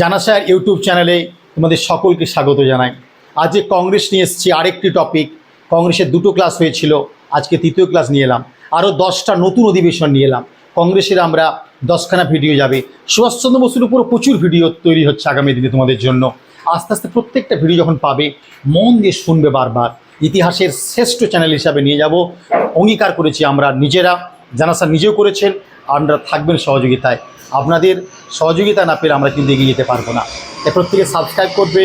জানাসার YouTube চ্যানেলে তোমাদের সকলকে স্বাগত জানাই। আজকে কংগ্রেস নিয়ে এসেছি আরেকটি টপিক। কংগ্রেসের দুটো ক্লাস হয়েছিল, আজকে তৃতীয় ক্লাস নিয়ে এলাম। আরও দশটা নতুন অধিবেশন নিয়ে এলাম। কংগ্রেসের আমরা দশখানা ভিডিও যাবে। সুভাষচন্দ্র বসুর উপর প্রচুর ভিডিও তৈরি হচ্ছে আগামী দিনে তোমাদের জন্য। আস্তে আস্তে প্রত্যেকটা ভিডিও যখন পাবে, মন দিয়ে শুনবে বারবার। ইতিহাসের শ্রেষ্ঠ চ্যানেল হিসাবে নিয়ে যাব। অঙ্গীকার করেছি আমরা নিজেরা। জানাসা নিজেও করেছেন। আমরা থাকবেন সহযোগিতায়। আপনাদের সহযোগিতা না পেলে আমরা কিন্তু এগিয়ে যেতে পারব না। তাই প্রত্যেকে সাবস্ক্রাইব করবে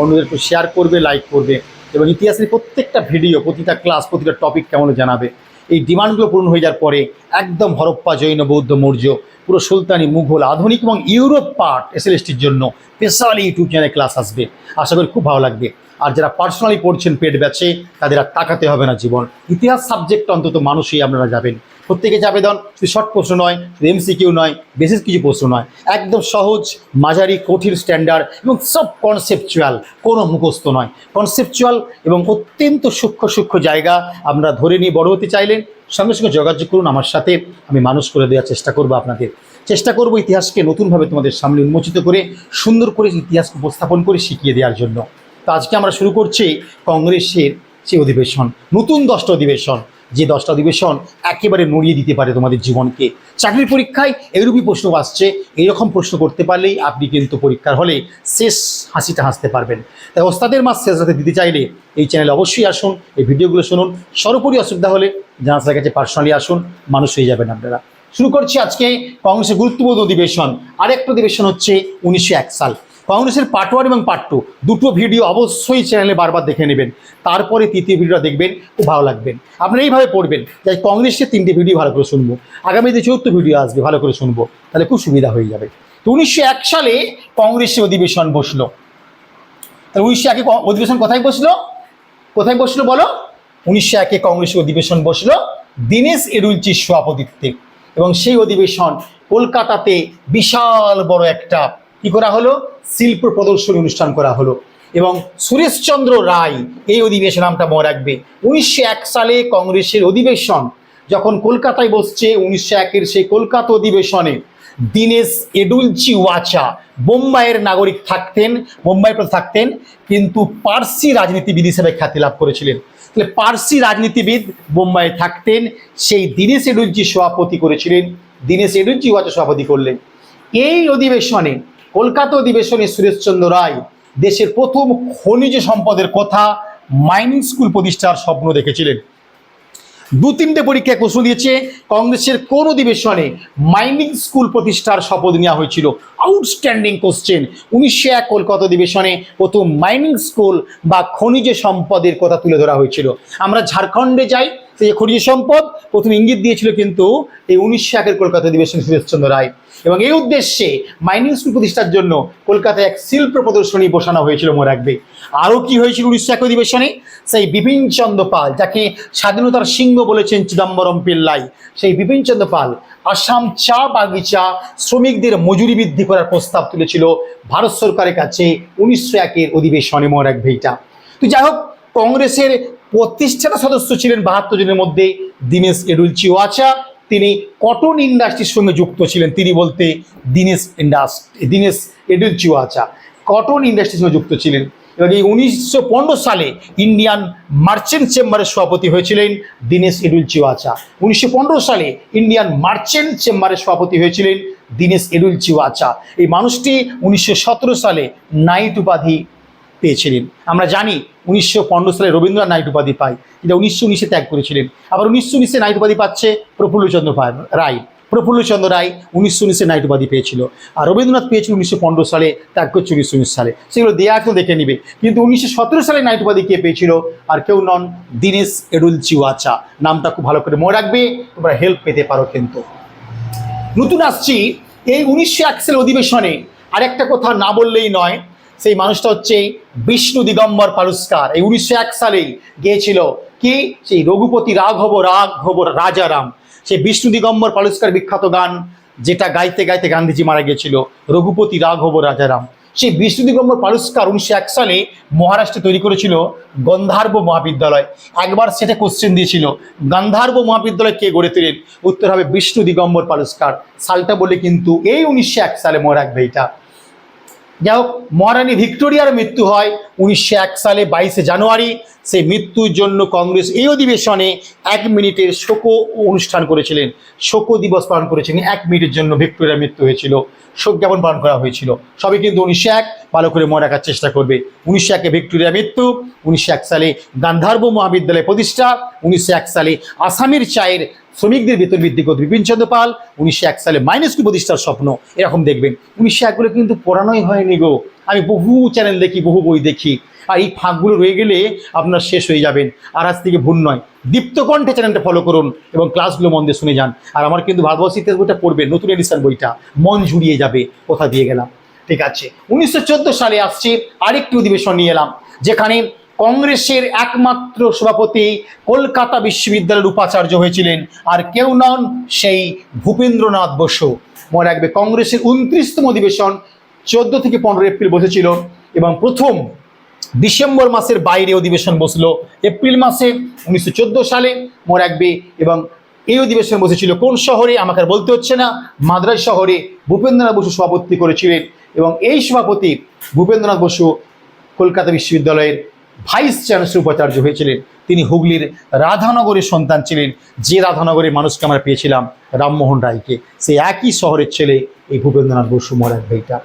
অন্যদেরকে শেয়ার করবে লাইক করবে এবং ইতিহাসের প্রত্যেকটা ভিডিও প্রতিটা ক্লাস প্রতিটা টপিক কেমন জানাবে। এই ডিমান্ডগুলো পূরণ হয়ে যাওয়ার পরে একদম হরপ্পা, জৈন, বৌদ্ধ, মৌর্য, পুরো সুলতানি, মুঘল, আধুনিক এবং ইউরোপ পার্ট এসএলএসটির জন্য স্পেশালি ইউটিউব চ্যানেলে ক্লাস আসবে। আশা করি খুব ভালো লাগবে। আর যারা পার্সোনালি পড়ছেন পেট ব্যাচে তাদের আর তাকাতে হবে না জীবন। ইতিহাস সাবজেক্ট অন্তত মানুষই আপনারা যাবেন। প্রত্যেকে আবেদন, শুধু শর্ট প্রশ্ন নয়, শুধু এমসিকিউ নয় বিশেষ কিছু প্রশ্ন নয়। একদম সহজ, মাঝারি, কঠিন স্ট্যান্ডার্ড এবং সব কনসেপচুয়াল কোনো মুখস্থ নয়। কনসেপচুয়াল এবং অত্যন্ত সূক্ষ্ম সূক্ষ্ম জায়গা আপনারা ধরে নিয়ে বড় হতে চাইলেন সঙ্গে সঙ্গে যোগাযোগ করুন আমার সাথে, আমি মানুষ করে দেওয়ার চেষ্টা করব আপনাদের। চেষ্টা করব ইতিহাসকে নতুনভাবে তোমাদের সামনে উন্মোচিত করে, সুন্দর করে ইতিহাসকে উপস্থাপন করে শিখিয়ে দেওয়ার জন্য। তো আজকে আমরা শুরু করছি কংগ্রেসের সেই অধিবেশন, নতুন দশটা অধিবেশন। যে দশটা অধিবেশন একেবারে নড়িয়ে দিতে পারে তোমাদের জীবনকে। চাকরির পরীক্ষায় এরূপই প্রশ্ন আসছে, এইরকম প্রশ্ন করতে পারলেই আপনি কিন্তু পরীক্ষার হলে শেষ হাসিটা হাসতে পারবেন। তাই ওস্তাদের মাস শেষ রাতে দিতে চাইলে এই চ্যানেলে অবশ্যই আসুন, এই ভিডিওগুলো শুনুন। সর্বোপরি অসুবিধা হলে জানার কাছে পার্সোনালি আসুন, মানুষ হয়ে যাবেন আপনারা। শুরু করছি আজকে কংগ্রেসের গুরুত্বপূর্ণ অধিবেশন। আরেকটা অধিবেশন হচ্ছে উনিশশো এক সাল। কংগ্রেসের পার্ট ওয়ান এবং পার্ট টু। দুটো ভিডিও অবশ্যই চ্যানেলে বারবার দেখে নেবেন। তারপরে তৃতীয় ভিডিওটা দেখবেন, খুব ভালো লাগবেন। আপনারা এইভাবে পড়বেন যাই কংগ্রেসের তিনটে ভিডিও ভালো করে শুনব আগামীতে চতুর্থ ভিডিও আসবে, ভালো করে শুনব, তাহলে খুব সুবিধা হয়ে যাবে। তো উনিশশো এক সালে কংগ্রেসের অধিবেশন বসল। তাহলে উনিশশো একে অধিবেশন কোথায় বসল? কোথায় বসল বলো? উনিশশো একে কংগ্রেসের অধিবেশন বসল দীনেশ এডুলচির সভাপতিত্বে। এবং সেই অধিবেশন কলকাতাতে বিশাল বড় একটা কি করা হলো? শিল্প প্রদর্শনী অনুষ্ঠান করা হলো। এবং সুরেশচন্দ্র রায় এই অধিবেশন নামটা মনে রাখবে। উনিশশো এক সালে কংগ্রেসের অধিবেশন, যখন কলকাতায় বসছে, উনিশশো একের সেই কলকাতা অধিবেশনে দীনেশ এডুলচি ওয়াচা বোম্বাইয়ের নাগরিক থাকতেন, বোম্বাই থাকতেন, কিন্তু পার্সি রাজনীতিবিদ হিসেবে খ্যাতি লাভ করেছিলেন। তাহলে পার্সি রাজনীতিবিদ বোম্বাইয়ে থাকতেন, সেই দীনেশ এডুলচি সভাপতি করেছিলেন। দীনেশ এডুলচি ওয়াচা সভাপতি করলেন। এই অধিবেশনে কলকাতা অধিবেশনে সুরেশচন্দ্র রায় দেশের প্রথম খনিজ সম্পদের কথা মাইনিং স্কুল প্রতিষ্ঠার স্বপ্ন দেখেছিলেন। দু তিনটে পরীক্ষায় প্রশ্ন দিয়েছে, কংগ্রেসের কোন অধিবেশনে মাইনিং স্কুল প্রতিষ্ঠার শপথ নেওয়া হয়েছিল? Outstanding question. উনিশশো এক কলকাতা অধিবেশনে প্রথম মাইনিং স্কুল বা খনিজ সম্পদের কথা তুলে ধরা হয়েছিল। আমরা ঝাড়খণ্ডে যাই সেই যে খনিজ সম্পদ, প্রথম ইঙ্গিত দিয়েছিল কিন্তু এই উনিশশো একের কলকাতা অধিবেশন সুরেশচন্দ্র রায়। এবং এই উদ্দেশ্যে মাইনিং স্কুল প্রতিষ্ঠার জন্য কলকাতায় এক শিল্প প্রদর্শনী বসানো হয়েছিল মনে রাখবে আরও কি হয়েছিল উনিশশো এক অধিবেশনে? সেই বিপিন চন্দ্র পাল, যাকে স্বাধীনতার সিংহ বলেছেন চিদম্বরম পিল্লাই, সেই বিপিন চন্দ্র পাল আসাম চা বাগিচা শ্রমিকদের মজুরি বৃদ্ধি করার প্রস্তাব তুলেছিল ভারত সরকারের কাছে উনিশশো একের অধিবেশনে মনে রাখবে এটা তো যাই হোক, কংগ্রেসের প্রতিষ্ঠাতা সদস্য ছিলেন বাহাত্তর জনের মধ্যে দীনেশ এডুলচি ওয়াচা তিনি কটন ইন্ডাস্ট্রির সঙ্গে যুক্ত ছিলেন। তিনি বলতে দীনেশ ইন্ডাস্ট্রি দীনেশ এডুল চিওয়াচা কটন ইন্ডাস্ট্রির সঙ্গে যুক্ত ছিলেন। এবং এই উনিশশো পনেরো সালে ইন্ডিয়ান মার্চেন্ট চেম্বারের সভাপতি হয়েছিলেন দীনেশ এডুলচি চিওয়াচা উনিশশো পনেরো সালে ইন্ডিয়ান মার্চেন্ট চেম্বারের সভাপতি হয়েছিলেন দীনেশ এডুল ওয়াচা এই মানুষটি উনিশশো সতেরো সালে নাইট উপাধি পেয়েছিলেন। আমরা জানি উনিশশো পনেরো সালে রবীন্দ্রনাথ নাইট উপাধি পায়। এটা উনিশশো উনিশে ত্যাগ করেছিলেন। আবার উনিশশো উনিশে নাইট উপাধি পাচ্ছে প্রফুল্লচন্দ্র রায়। প্রফুল্লচন্দ্র রায় উনিশশো উনিশে নাইট উপাধি পেয়েছিল। আর রবীন্দ্রনাথ পেয়েছিল উনিশশো পনেরো সালে ত্যাগ করছে উনিশশো উনিশ সালে। সেগুলো দেয়া কেউ দেখে নিবে। কিন্তু উনিশশো সতেরো সালে নাইট উপাধি কে পেয়েছিল? আর কেউ নন, দীনেশ এডুলচি ওয়াচা নামটা খুব ভালো করে মনে রাখবে, তোমরা হেল্প পেতে পারো কিন্তু। নতুন আসছি, এই উনিশশো এক সালের অধিবেশনে আরেকটা কথা না বললেই নয় সেই মানুষটা হচ্ছে বিষ্ণু দিগম্বর পালুস্কার এই উনিশশো এক সালেই গিয়েছিল কি? সেই রঘুপতি রাঘব রাঘব রাজারাম। সেই বিষ্ণু দিগম্বর পালুস্কার বিখ্যাত গান যেটা গাইতে গাইতে গান্ধীজি মারা গিয়েছিল, রঘুপতি রাঘব রাজারাম। সেই বিষ্ণু দিগম্বর পালুস্কার উনিশশো এক সালে মহারাষ্ট্রে তৈরি করেছিল গন্ধার্ব মহাবিদ্যালয়। একবার সেটা কোশ্চেন দিয়েছিল, গান্ধার্ব মহাবিদ্যালয় কে গড়ে তোলেন? উত্তর হবে বিষ্ণু দিগম্বর পালুস্কার সালটা বলে কিন্তু এই উনিশশো এক সালে মনে রাখবে এটা যাই হোক মহারানী ভিক্টোরিয়ার মৃত্যু হয় উনিশশো এক সালে বাইশে জানুয়ারি। সেই মৃত্যুর জন্য কংগ্রেস এই অধিবেশনে এক মিনিটের শোক অনুষ্ঠান করেছিলেন। শোক দিবস পালন করেছিলেন এক মিনিটের জন্য ভিক্টোরিয়ার মৃত্যু হয়েছিল। শোক জ্ঞাপন পালন করা হয়েছিল। সবই কিন্তু উনিশশো এক ভালো করে মনে রাখার চেষ্টা করবে। উনিশশো একে ভিক্টোরিয়া মৃত্যু, উনিশশো এক সালে গান্ধার্ব মহাবিদ্যালয় প্রতিষ্ঠা, উনিশশো এক সালে আসামের চায়ের শ্রমিকদের বেতন বৃদ্ধি করতে বিপিন চন্দ্র পাল, উনিশশো এক সালে মাইনাস স্কুল প্রতিষ্ঠার স্বপ্ন এরকম দেখবেন। উনিশশো একগুলো কিন্তু পড়ানোই হয়নি গো। আমি বহু চ্যানেল দেখি, বহু বই দেখি। আর এই ফাঁকগুলো রয়ে গেলে আপনার শেষ হয়ে যাবেন। আর আজ থেকে ভুল নয় দীপ্তকণ্ঠে চ্যানেলটা ফলো করুন এবং ক্লাসগুলো মন দিয়ে শুনে যান। আর আমার কিন্তু ভারতবর্ষ ইতিহাস বইটা পড়বে নতুন এডিশন বইটা। মন জুড়িয়ে যাবে, কোথা দিয়ে গেলাম? ঠিক আছে, উনিশশো চোদ্দ সালে আসছে আরেকটি অধিবেশন নিয়ে এলাম, যেখানে কংগ্রেসের একমাত্র সভাপতি কলকাতা বিশ্ববিদ্যালয়ের উপাচার্য হয়েছিলেন, আর কেউ নন সেই ভূপেন্দ্রনাথ বসু। মনে রাখবে, কংগ্রেসের উনত্রিশতম অধিবেশন চোদ্দ থেকে পনেরো এপ্রিল বসেছিল এবং প্রথম ডিসেম্বর মাসের বাইরে অধিবেশন বসল, এপ্রিল মাসে উনিশশো চোদ্দ সালে রাখবে এবং এই অধিবেশন বসেছিল কোন শহরে আমাকে আর বলতে হচ্ছে না, মাদ্রাজ শহরে ভূপেন্দ্রনাথ বসু সভাপতি করেছিলেন, এবং এই সভাপতি ভূপেন্দ্রনাথ বসু কলকাতা বিশ্ববিদ্যালয়ের ভাইস চ্যান্সেলর উপাচার্য হয়েছিলেন। তিনি হুগলির রাধানগরের সন্তান ছিলেন, যে রাধানগরের মানুষকে আমরা পেয়েছিলাম রামমোহন রায়কে। সেই একই শহরের ছেলে এই ভূপেন্দ্রনাথ বসু মরার ভাইটা।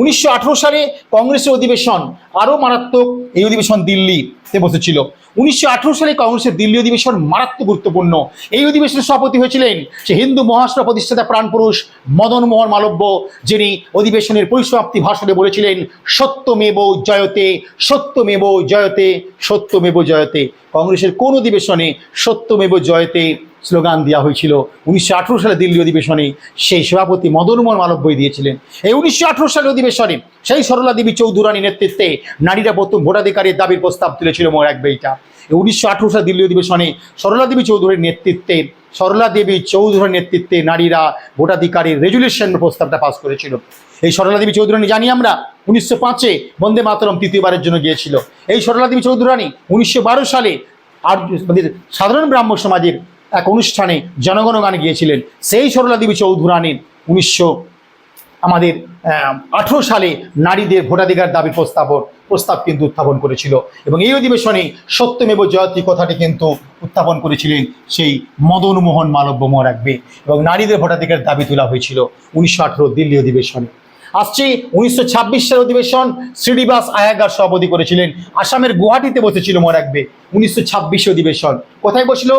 উনিশশো আঠারো সালে কংগ্রেসের অধিবেশন আরও মারাত্মক। এই অধিবেশন দিল্লিতে বসেছিল। উনিশশো আঠারো সালে কংগ্রেসের দিল্লি অধিবেশন মারাত্মক গুরুত্বপূর্ণ। এই অধিবেশনের সভাপতি হয়েছিলেন সে হিন্দু মহারাষ্ট্র প্রতিষ্ঠাতা প্রাণপুরুষ মদন মোহন মালব্য, যিনি অধিবেশনের পরিসমাপ্তি ভাষণে বলেছিলেন, সত্যমেব জয়তে সত্যমেব জয়তে সত্যমেব জয়তে। কংগ্রেসের কোন অধিবেশনে সত্যমেব জয়তে স্লোগান দেওয়া হয়েছিল। উনিশশো আঠেরো সালে দিল্লি অধিবেশনে সেই সভাপতি মদন মোহন মালব্যই দিয়েছিলেন। এই উনিশশো সালে অধিবেশনে সেই সরলা দেবী চৌধুরানী নেতৃত্বে নারীরা প্রথম ভোটাধিকারের দাবির প্রস্তাব তুলেছিল মোর এক বইটা। উনিশশো সালে দিল্লি অধিবেশনে সরলা দেবী চৌধুরীর নেতৃত্বে, সরলা দেবী চৌধুরীর নেতৃত্বে নারীরা ভোটাধিকারের রেজুলেশন প্রস্তাবটা পাস করেছিল। এই সরলা দেবী চৌধুরানী জানি আমরা, উনিশশো পাঁচে বন্দে মাতরম তৃতীয়বারের জন্য গিয়েছিল। এই সরলা দেবী চৌধুরানী উনিশশো বারো সালে আর সাধারণ ব্রাহ্ম সমাজের এক অনুষ্ঠানে জনগণ গান গিয়েছিলেন। সেই সরলা দেবী চৌধুরানী উনিশশো, আমাদের আঠেরো সালে নারীদের ভোটাধিকার দাবি প্রস্তাবন প্রস্তাব কিন্তু উত্থাপন করেছিল। এবং এই অধিবেশনে সত্যমেব জয়তী কথাটি কিন্তু উত্থাপন করেছিলেন সেই মদন মোহন মালব্য রাখবে এবং নারীদের ভোটাধিকার দাবি তোলা হয়েছিল উনিশশো আঠেরো দিল্লি অধিবেশনে। আসছে উনিশশো ছাব্বিশ সালের অধিবেশন, শ্রীনিবাস আয়াগার সভাপতি করেছিলেন। আসামের গুয়াহাটিতে বসেছিল মনে রাখবে উনিশশো ছাব্বিশ অধিবেশন। কোথায় বসল?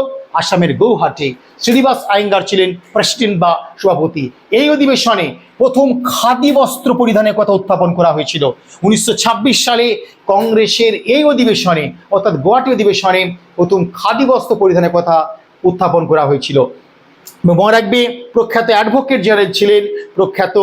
আসামের গৌহাটি শ্রীনিবাস আয়েঙ্গার ছিলেন প্রেসিডেন্ট বা সভাপতি। এই অধিবেশনে প্রথম খাদি বস্ত্র পরিধানের কথা উত্থাপন করা হয়েছিল। উনিশশো ছাব্বিশ সালে কংগ্রেসের এই অধিবেশনে, অর্থাৎ গুয়াহাটি অধিবেশনে প্রথম খাদি বস্ত্র পরিধানের কথা উত্থাপন করা হয়েছিল। মনে রাখবে, প্রখ্যাত অ্যাডভোকেট জেনারেল ছিলেন, প্রখ্যাত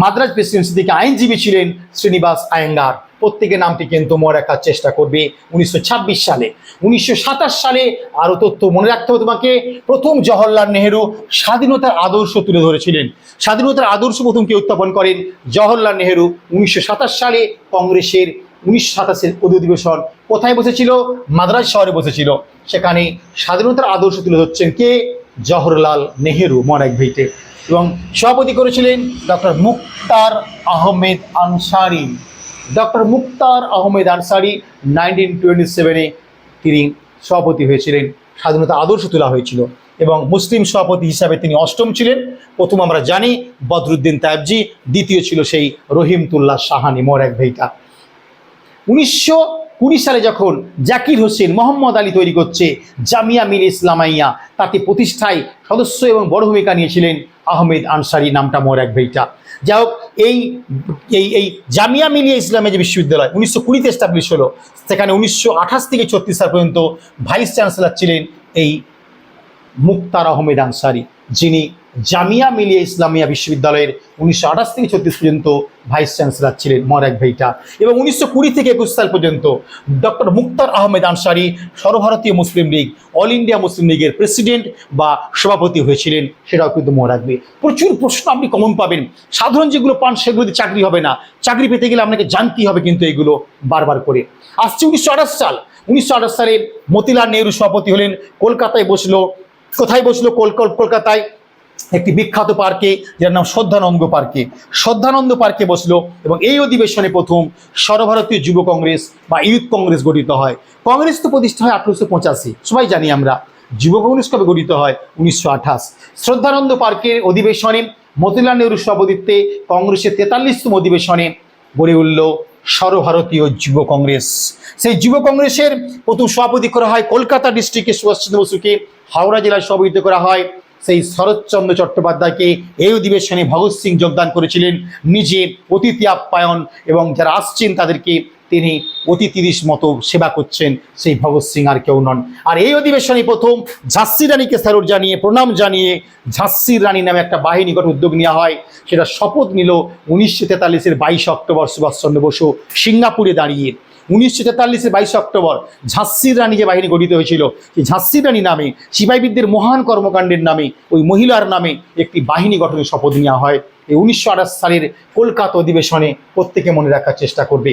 মাদ্রাজ প্রেসিডেন্সি থেকে আইনজীবী ছিলেন শ্রীনিবাস আয়েঙ্গার প্রত্যেকের নামটি কিন্তু মনে রাখার চেষ্টা করবে উনিশশো ছাব্বিশ সালে। উনিশশো সাতাশ সালে আরও তথ্য মনে রাখতে হবে তোমাকে, প্রথম জওহরলাল নেহেরু স্বাধীনতার আদর্শ তুলে ধরেছিলেন। স্বাধীনতার আদর্শ প্রথম কে উত্থাপন করেন? জওহরলাল নেহেরু উনিশশো সাতাশ সালে কংগ্রেসের উনিশশো সাতাশের অধিবেশন কোথায় বসেছিল? মাদ্রাজ শহরে বসেছিল। সেখানে স্বাধীনতার আদর্শ তুলে ধরছেন কে? জওহরলাল নেহেরু মরাক ভিটে এবং সভাপতি করেছিলেন doctor Mukhtar Ahmed Ansari. Doctor Mukhtar Ahmed Ansari nineteen twenty সেভেনে তিনি সভাপতি হয়েছিলেন। স্বাধীনতা আদর্শ তোলা হয়েছিল এবং মুসলিম সভাপতি হিসাবে তিনি অষ্টম ছিলেন। প্রথম আমরা জানি বদরুদ্দিন তায়েবজি দ্বিতীয় ছিল সেই রহিমতুল্লাহ সাহানি, মোর এক ভাইটা। উনিশশো কুড়ি সালে যখন জাকির হোসেন মোহাম্মদ আলী তৈরি করছে জামিয়া মিল ইসলামাইয়া, তাতে প্রতিষ্ঠায় সদস্য এবং বড় ভূমিকা নিয়েছিলেন আহমেদ আনসারি নামটা মোর এক ভাইটা। যাই হোক এই এই এই জামিয়া মিলিয়া ইসলামের যে বিশ্ববিদ্যালয়, উনিশশো কুড়িতে এস্টাবলিশ হলো, সেখানে উনিশশো আঠাশ থেকে ছত্রিশ সাল পর্যন্ত ভাইস চ্যান্সেলর ছিলেন এই মুক্তার আহমেদ আনসারি, যিনি জামিয়া মিলিয়া ইসলামিয়া বিশ্ববিদ্যালয়ের উনিশশো আঠাশ থেকে ছত্রিশ পর্যন্ত ভাইস চ্যান্সেলর ছিলেন মরাক ভাইটা। এবং উনিশশো কুড়ি থেকে একুশ সাল পর্যন্ত ডক্টর মুক্তার আহমেদ আনসারি সর্বভারতীয় মুসলিম লীগ, অল ইন্ডিয়া মুসলিম লীগের প্রেসিডেন্ট বা সভাপতি হয়েছিলেন, সেটাও কিন্তু মনে রাখবে প্রচুর প্রশ্ন আপনি কমন পাবেন। সাধারণ যেগুলো পান সেগুলোতে চাকরি হবে না। চাকরি পেতে গেলে আপনাকে জানতেই হবে কিন্তু এগুলো বারবার করে। আসছে উনিশশো আঠাশ সাল। উনিশশো আঠাশ সালে মতিলাল নেহরু সভাপতি হলেন। কলকাতায় বসল। কোথায় বসল? কলকাতায়। একটি বিখ্যাত পার্কে, যার নাম শ্রদ্ধানন্দ পার্কে। শ্রদ্ধানন্দ পার্কে বসল এবং এই অধিবেশনে প্রথম সর্বভারতীয় যুব কংগ্রেস বা ইউথ কংগ্রেস গঠিত হয়। কংগ্রেস তো প্রতিষ্ঠা হয় আঠারোশো পঁচাশি, সবাই জানি আমরা। যুব কংগ্রেস কবে গঠিত হয়? উনিশশো আঠাশ। শ্রদ্ধানন্দ পার্কের অধিবেশনে মতিলাল নেহরুর সভাপতিত্বে কংগ্রেসের তেতাল্লিশতম অধিবেশনে গড়ে উঠল সর্বভারতীয় যুব কংগ্রেস। সেই যুব কংগ্রেসের প্রথম সভাপতি করা হয় কলকাতা ডিস্ট্রিক্টের সুভাষচন্দ্র বসুকে, হাওড়া জেলায় সভাপতি করা হয় সেই শরৎচন্দ্র চট্টোপাধ্যায়কে এই অধিবেশনে ভগৎ সিং যোগদান করেছিলেন। নিজে অতিথি আপ্যায়ন এবং যারা আসছেন তাদেরকে তিনি অতিথিরিস মতো সেবা করছেন, সেই ভগৎ সিং আর কেউ নন। আর এই অধিবেশনে প্রথম ঝাঁসি রানীকে স্যারুট জানিয়ে, প্রণাম জানিয়ে ঝাঁসির রানী নামে একটা বাহিনী গঠন উদ্যোগ নেওয়া হয়। সেটা শপথ নিল উনিশশো তেতাল্লিশের বাইশে অক্টোবর সুভাষচন্দ্র বসু সিঙ্গাপুরে দাঁড়িয়ে। উনিশশো তেতাল্লিশের বাইশে অক্টোবর ঝাঁসির রানী যে বাহিনী গঠিত হয়েছিল। সেই ঝাঁসির রানী নামে সিপাহীবিদদের মহান কর্মকাণ্ডের নামে, ওই মহিলার নামে একটি বাহিনী গঠনের শপথ নেওয়া হয়। এই উনিশশো আঠাশ সালের কলকাতা অধিবেশনে প্রত্যেকে মনে রাখার চেষ্টা করবে।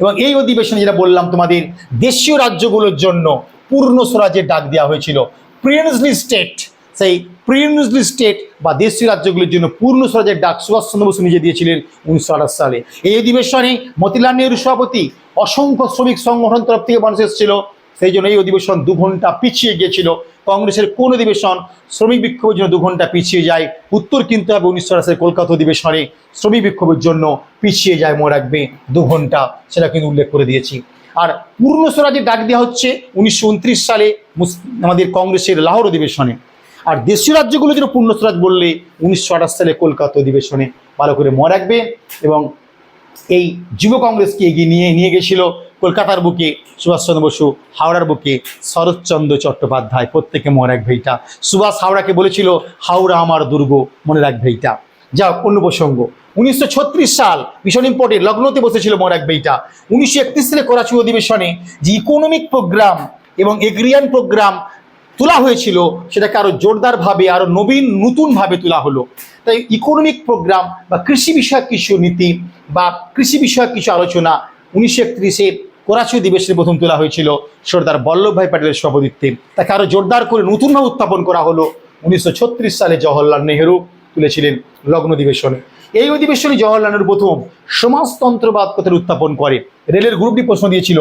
এবং এই অধিবেশনে যেটা বললাম তোমাদের, দেশীয় রাজ্যগুলোর জন্য পূর্ণ স্বরাজের ডাক দেওয়া হয়েছিল। প্রিন্সলি স্টেট সেই প্রিন্সলি স্টেট বা দেশীয় রাজ্যগুলির জন্য পূর্ণ স্বরাজের ডাক সুভাষচন্দ্র বসু নিজে দিয়েছিলেন উনিশশো আঠাশ সালে। এই অধিবেশনে মতিলাল নেহরু সভাপতি অসংখ্য শ্রমিক সংগঠন তরফ থেকে মানুষ এসেছিল। সেই জন্য এই অধিবেশন দু ঘণ্টা পিছিয়ে গিয়েছিল। কংগ্রেসের কোন অধিবেশন শ্রমিক বিক্ষোভের জন্য দু ঘণ্টা পিছিয়ে যায়, উত্তর কিনতে হবে উনিশশো আঠাশের কলকাতা অধিবেশনে। শ্রমিক বিক্ষোভের জন্য পিছিয়ে যায় মনে রাখবে দু ঘণ্টা, সেটা কিন্তু উল্লেখ করে দিয়েছি। আর পূর্ণ স্বরাজের ডাক দেওয়া হচ্ছে উনিশশো উনত্রিশ সালে আমাদের কংগ্রেসের লাহোর অধিবেশনে। আর দেশীয় রাজ্যগুলো যেন পূর্ণ স্বরাজ বললে উনিশশো আঠাশ সালে কলকাতা অধিবেশনে ভালো করে মনে রাখবে এবং এই যুব কংগ্রেসকে এগিয়ে নিয়ে নিয়ে গেছিল কলকাতার বুকে সুভাষচন্দ্র বসু, হাওড়ার বুকে শরৎচন্দ্র চট্টোপাধ্যায়। প্রত্যেকে মনে রাখবে এটা সুভাষ হাওড়াকে বলেছিল, হাওড়া আমার দুর্গ মনে রাখবে এটা যা অন্য প্রসঙ্গ। উনিশশো ছত্রিশ সাল ভীষণ ইম্পর্টেন্ট লগ্নতে বসেছিল, মনে রাখবে এটা উনিশশো সালে করাচি অধিবেশনে যে ইকোনমিক প্রোগ্রাম এবং এগ্রিয়ান প্রোগ্রাম তোলা হয়েছিল, সেটাকে আরও জোরদারভাবে, আরও নবীন, নতুনভাবে তোলা হলো। তাই ইকোনমিক প্রোগ্রাম বা কৃষি বিষয়ক কিছু নীতি বা কৃষি বিষয়ক কিছু আলোচনা উনিশশো একত্রিশে করাচি অধিবেশনে প্রথম তোলা হয়েছিল সর্দার বল্লভভাই প্যাটেলের সভাপতিত্বে। তাকে আরও জোরদার করে নতুনভাবে উত্থাপন করা হলো উনিশশো ছত্রিশ সালে জওহরলাল নেহেরু তুলেছিলেন লগ্ন অধিবেশনে। এই অধিবেশনে জওহরলাল নেহেরু প্রথম সমাজতন্ত্রবাদ কথার উত্থাপন করে। রেলের গ্রুপটি প্রশ্ন দিয়েছিল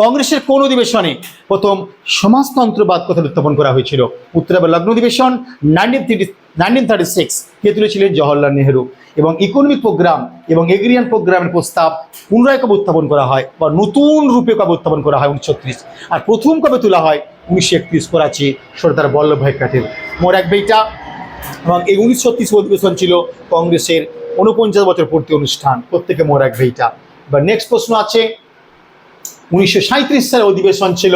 কংগ্রেসের কোন অধিবেশনে প্রথম সমাজতন্ত্রবাদ কথা উত্থাপন করা হয়েছিল। উত্তর হবে লগ্ন অধিবেশন নাইনটিন নাইনটিন থার্টি সিক্স কে তুলেছিলেন জওহরলাল নেহেরু এবং ইকোনমিক প্রোগ্রাম এবং এগ্রিয়ান প্রোগ্রামের প্রস্তাব পুনরায় কবে উত্থাপন করা হয় বা নতুন রূপে কবে উত্থাপন করা হয় উনিশশো ছত্রিশ আর প্রথম কবে তোলা হয় উনিশশো একত্রিশ করাচি? সর্দার বল্লভভাই প্যাটেল। মোর এক বইটা এবং এই উনিশশো ছত্রিশ অধিবেশন ছিল কংগ্রেসের উনপঞ্চাশ বছর পূর্তি অনুষ্ঠান। প্রত্যেকে মোর এক বইটা এবার নেক্সট প্রশ্ন আছে উনিশশো সালের অধিবেশন ছিল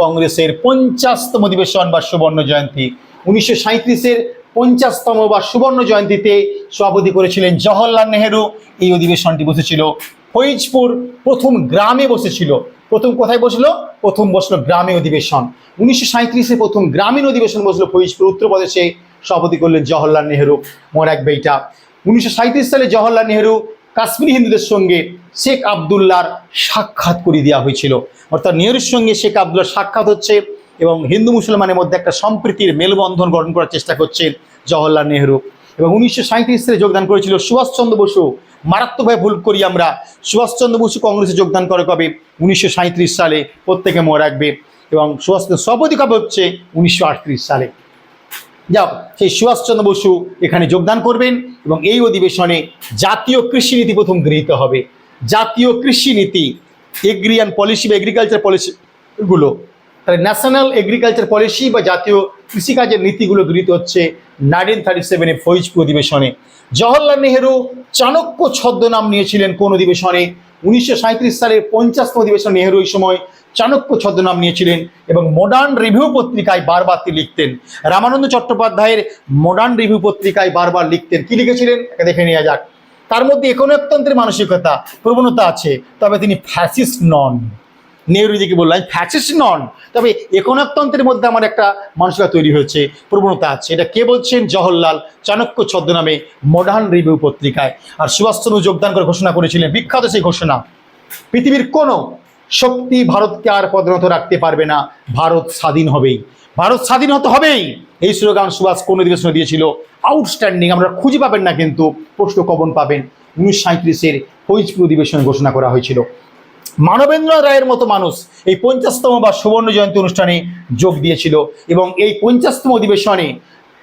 কংগ্রেসের পঞ্চাশতম অধিবেশন বা সুবর্ণ জয়ন্তী। উনিশশো সাঁত্রিশের পঞ্চাশতম বা সুবর্ণ জয়ন্তীতে সভাপতি করেছিলেন জওহরলাল নেহেরু। এই অধিবেশনটি বসেছিল ফৈজপুর, প্রথম গ্রামে বসেছিল। প্রথম কোথায় বসল? প্রথম বসল গ্রামে অধিবেশন। উনিশশো সাঁত্রিশে প্রথম গ্রামীণ অধিবেশন বসল ফৈজপুর উত্তরপ্রদেশে সভাপতি করলেন জওহরলাল নেহেরু। মোর এক বেইটা উনিশশো সালে জওহরলাল নেহেরু কাশ্মীরি হিন্দুদের সঙ্গে শেখ আবদুল্লার সাক্ষাৎ করে দেওয়া হয়েছিল। অর্থাৎ নেহরুর সঙ্গে শেখ আবদুল্লার সাক্ষাৎ হচ্ছে এবং হিন্দু মুসলমানের মধ্যে একটা সম্প্রীতির মেলবন্ধন গঠন করার চেষ্টা করছেন জওহরলাল নেহরু। এবং উনিশশো সালে যোগদান করেছিল সুভাষচন্দ্র বসু। মারাত্মকভাবে ভুল করি আমরা। সুভাষচন্দ্র বসু কংগ্রেসে যোগদান করে কবে? উনিশশো সালে। প্রত্যেকে মনে রাখবে। এবং সুভাষচন্দ্র সভাপতি কবে হচ্ছে? উনিশশো আটত্রিশ সালে। যাও, সেই সুভাষচন্দ্র বসু এখানে যোগদান করবেন। এবং এই অধিবেশনে জাতীয় কৃষি নীতি প্রথম গৃহীত হবে। জাতীয় কৃষি নীতি এগ্রিয়ান পলিসি বা এগ্রিকালচার পলিসিগুলো তাহলে ন্যাশনাল এগ্রিকালচার পলিসি বা জাতীয় কৃষিকাজের নীতিগুলো গৃহীত হচ্ছে নাইনটিন থার্টি সেভেনে ফৌজপুর অধিবেশনে। জওহরলাল নেহেরু চাণক্য ছদ্মনাম নিয়েছিলেন কোন অধিবেশনে? উনিশশো সালের পঞ্চাশতম অধিবেশন নেহেরু এই সময় চাণক্য ছদ্মনাম নিয়েছিলেন এবং মডার্ন রিভিউ পত্রিকায় বারবার তিনি লিখতেন। রামানন্দ চট্টোপাধ্যায়ের মডার্ন রিভিউ পত্রিকায় বারবার লিখতেন। কি লিখেছিলেন? দেখে নেওয়া যাক। তার মধ্যে একনকতন্ত্রের মানসিকতা, প্রবণতা আছে, তবে তিনি ফ্যাসিস্ট নন। নেহরুজিকে বললাম ফ্যাসিস্ট নন। তবে একনাকতন্ত্রের মধ্যে আমার একটা মানসিকতা তৈরি হয়েছে, প্রবণতা আছে। এটা কে বলছেন? জওহরলাল চাণক্য ছদ্মনামে মডার্ন রিভিউ পত্রিকায়। আর সুভাষচন্দ্র যোগদান করে ঘোষণা করেছিলেন, বিখ্যাত সেই ঘোষণা। পৃথিবীর কোনো শক্তি ভারতকে আর পদনত রাখতে পারবে না। ভারত স্বাধীন হবেই। ভারত স্বাধীন হতে হবেই। এই স্লোগান সুভাষ কোন অধিবেশনে দিয়েছিল? আউটস্ট্যান্ডিং আমরা খুঁজে পাবেন না কিন্তু প্রশ্ন কবন পাবেন। উনিশশো সাঁত্রিশের ফৈজপুর অধিবেশনে ঘোষণা করা হয়েছিল। মানবেন্দ্র রায়ের মতো মানুষ এই পঞ্চাশতম বা সুবর্ণ জয়ন্তী অনুষ্ঠানে যোগ দিয়েছিল এবং এই পঞ্চাশতম অধিবেশনে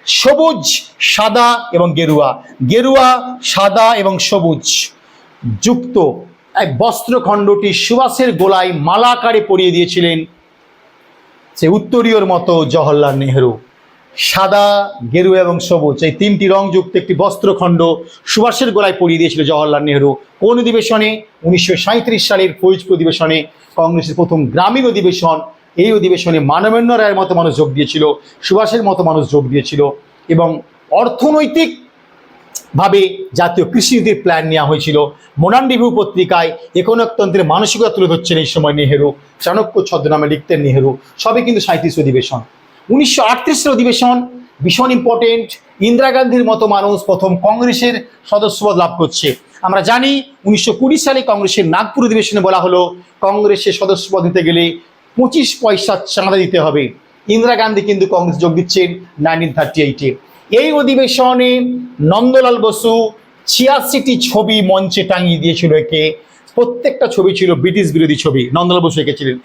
সবুজ, সাদা এবং গেরুয়া। গেরুয়া, সাদা এবং সবুজ যুক্ত এক বস্ত্রখণ্ডটি সুভাষের গোলায় মালাকারে পরিয়ে দিয়েছিলেন সে উত্তরীয়র মতো জওহরলাল নেহেরু। সাদা গেরুয়া এবং সবুজ, এই তিনটি রংযুক্ত একটি বস্ত্রখণ্ড সুভাষের গোলায় পরিয়ে দিয়েছিল জওহরলাল নেহরু। কোন অধিবেশনে? উনিশশো সাঁইত্রিশ সালের ফৌজপুর অধিবেশনে। কংগ্রেসের প্রথম গ্রামীণ অধিবেশন। এই অধিবেশনে মানবেন্দ্র রায়ের মতো মানুষ যোগ দিয়েছিল, সুভাষের মতো মানুষ যোগ দিয়েছিল এবং অর্থনৈতিক ভাবে জাতীয় কৃষিনীতির প্ল্যান নেওয়া হয়েছিল। মোনান রিভিউ পত্রিকায় একনকতন্ত্রের মানসিকতা তুলে ধরছেন এই সময় নেহেরু। চাণক্য ছদ্মনামে লিখতেন নেহেরু। সবই কিন্তু সাঁত্রিশ অধিবেশন। উনিশশো অধিবেশন, ভীষণ ইম্পর্টেন্ট ইন্দিরা গান্ধীর মতো মানুষ প্রথম কংগ্রেসের সদস্যপদ লাভ করছে। আমরা জানি উনিশশো কুড়ি সালে কংগ্রেসের নাগপুর অধিবেশনে বলা হলো, কংগ্রেসের সদস্যপদ নিতে গেলে পঁচিশ পয়সা চাঁদা দিতে হবে। ইন্দিরা গান্ধী কিন্তু কংগ্রেস যোগ দিচ্ছেন নাইনটিন থার্টি এইটে এই অধিবেশনে নন্দলাল বসু ছিয়াশিটি ছবি মঞ্চে টাঙিয়ে দিয়েছিল একে। প্রত্যেকটা ছবি ছিল ব্রিটিশ বিরোধী ছবি, নন্দলাল বসু এঁকেছিলেন।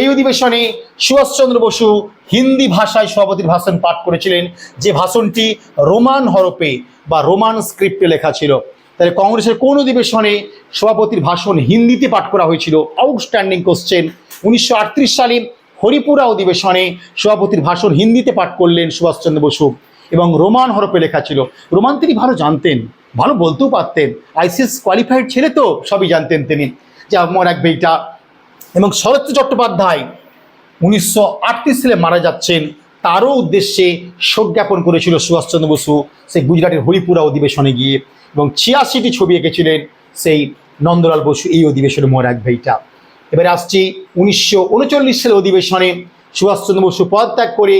এই অধিবেশনে সুভাষচন্দ্র বসু হিন্দি ভাষায় সভাপতির ভাষণ পাঠ করেছিলেন, যে ভাষণটি রোমান হরপে বা রোমান স্ক্রিপ্টে লেখা ছিল। তাহলে কংগ্রেসের কোন অধিবেশনে সভাপতির ভাষণ হিন্দিতে পাঠ করা হয়েছিল? Outstanding question. উনিশশো আটত্রিশ সালে হরিপুরা অধিবেশনে সভাপতির ভাষণ হিন্দিতে পাঠ করলেন সুভাষচন্দ্র বসু। এবং রোমান হরপে লেখা ছিল। রোমান তিনি ভালো জানতেন, ভালো বলতেও পারতেন। আইসিএস কোয়ালিফাইড ছেলে তো, সবই জানতেন তিনি। যে আমার এক বেইটা এবং শরৎ চট্টোপাধ্যায় উনিশশো আটত্রিশ সালে মারা যাচ্ছেন। তারও উদ্দেশ্যে শোক জ্ঞাপন করেছিল সুভাষচন্দ্র বসু সেই গুজরাটের হরিপুরা অধিবেশনে গিয়ে। এবং ছিয়াশিটি ছবি এঁকেছিলেন সেই নন্দলাল বসু, এই অধিবেশনে মোর এক ভাইটা এবারে আসছি উনিশশো উনচল্লিশ সালের অধিবেশনে। সুভাষচন্দ্র বসু পদত্যাগ করে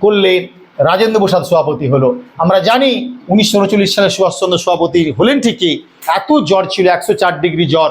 করলে রাজেন্দ্র প্রসাদ সভাপতি হলো। আমরা জানি উনিশশো উনচল্লিশ সালে সুভাষচন্দ্র সভাপতি হলেন ঠিকই, এত জ্বর ছিল, একশো চার ডিগ্রি জ্বর।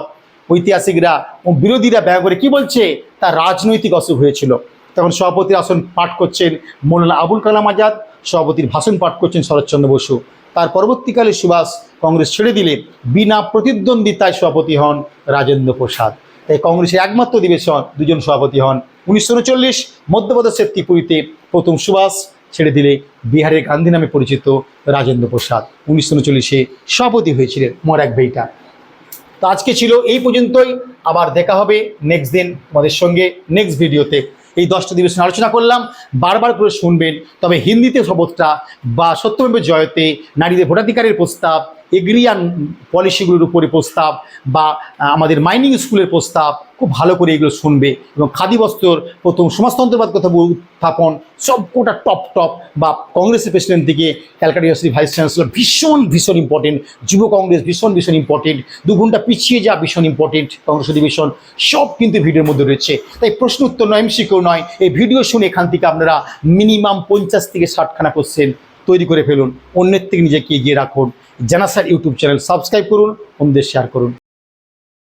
ঐতিহাসিকরা ও বিরোধীরা ব্যয় করে কি বলছে? তার রাজনৈতিক অসুখ হয়েছিল। তখন সভাপতির আসন পাঠ করছেন মোল্লা আবুল কালাম আজাদ, সভাপতির ভাষণ পাঠ করছেন শরৎচন্দ্র বসু। তার পরবর্তীকালে সুভাষ কংগ্রেস ছেড়ে দিলে বিনা প্রতিদ্বন্দ্বিতায় সভাপতি হন রাজেন্দ্র প্রসাদ। তাই কংগ্রেসের একমাত্র অধিবেশন দুজন সভাপতি হন। উনিশশো উনচল্লিশ মধ্যপ্রদেশের ত্রিপুরীতে প্রথম সুভাষ ছেড়ে দিলে বিহারের গান্ধী নামে পরিচিত রাজেন্দ্র প্রসাদ। উনিশশো উনচল্লিশে সভাপতি হয়েছিলেন মর এক বেইটা। তো আজকে ছিল এই পর্যন্তই। আবার দেখা হবে নেক্সট দিন তোমাদের সঙ্গে নেক্সট ভিডিওতে। এই দশটা দিবস আলোচনা করলাম। বারবার করে শুনবেন। তবে হিন্দিতে শপথটা বা সত্যমেব জয়তে নারীদের ভোটাধিকারের প্রস্তাব এগ্রিয়ান পলিসিগুলোর উপরে প্রস্তাব বা আমাদের মাইনিং স্কুলের প্রস্তাব খুব ভালো করে এগুলো শুনবে এবং খাদি বস্ত্রর প্রথম সমাজতন্ত্রবাদ কথা উত্থাপন সব কোটা টপ টপ বা কংগ্রেসের প্রেসিডেন্ট থেকে ক্যালকাটা ইউনিভার্সিটি ভাইস চ্যান্সেলর ভীষণ ভীষণ ইম্পর্টেন্ট যুব কংগ্রেস ভীষণ ভীষণ ইম্পর্টেন্ট দু ঘণ্টা পিছিয়ে যাওয়া ভীষণ ইম্পর্টেন্ট কংগ্রেস অধিবেশন, সব কিন্তু ভিডিওর মধ্যে রয়েছে। তাই প্রশ্ন উত্তর নয় এমসিকেও নয়, এই ভিডিও শুনে এখান থেকে আপনারা মিনিমাম পঞ্চাশ থেকে ষাটখানা কোশ্চেন তৈরি করে ফেলুন। অন্যের থেকে নিজেকে এগিয়ে রাখুন। জানাসার ইউটিউব চ্যানেল সাবস্ক্রাইব করুন, অন্যদের শেয়ার করুন।